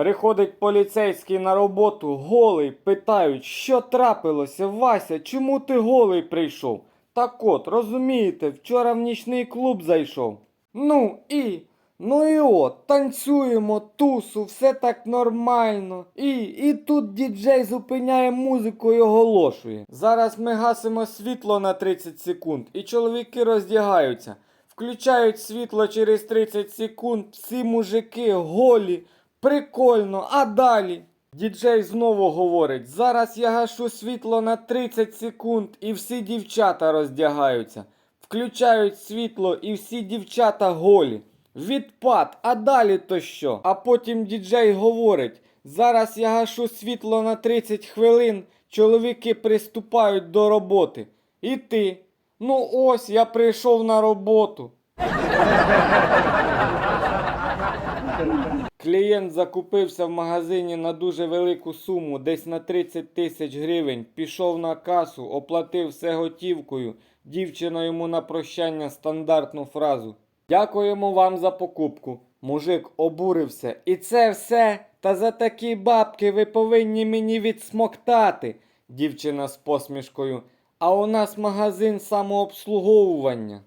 Приходить поліцейський на роботу, голий, питають, що трапилося, Вася, чому ти голий прийшов? Так от, розумієте, вчора в нічний клуб зайшов. Ну і, ну і от, танцюємо, тусу, все так нормально. І, і тут діджей зупиняє музику і оголошує. Зараз ми гасимо світло на 30 секунд, і чоловіки роздягаються. Включають світло через 30 секунд, всі мужики голі. Прикольно, а далі? Діджей знову говорить: зараз я гашу світло на 30 секунд і всі дівчата роздягаються. Включають світло і всі дівчата голі. Відпад, а далі то що? А потім діджей говорить: зараз я гашу світло на 30 хвилин, чоловіки приступають до роботи. І ти? Ну ось я прийшов на роботу. Клієнт закупився в магазині на дуже велику суму, десь на 30 тисяч гривень. Пішов на касу, оплатив все готівкою. Дівчина йому на прощання стандартну фразу. Дякуємо вам за покупку. Мужик обурився. І це все. Та за такі бабки ви повинні мені відсмоктати. Дівчина з посмішкою. А у нас магазин самообслуговування.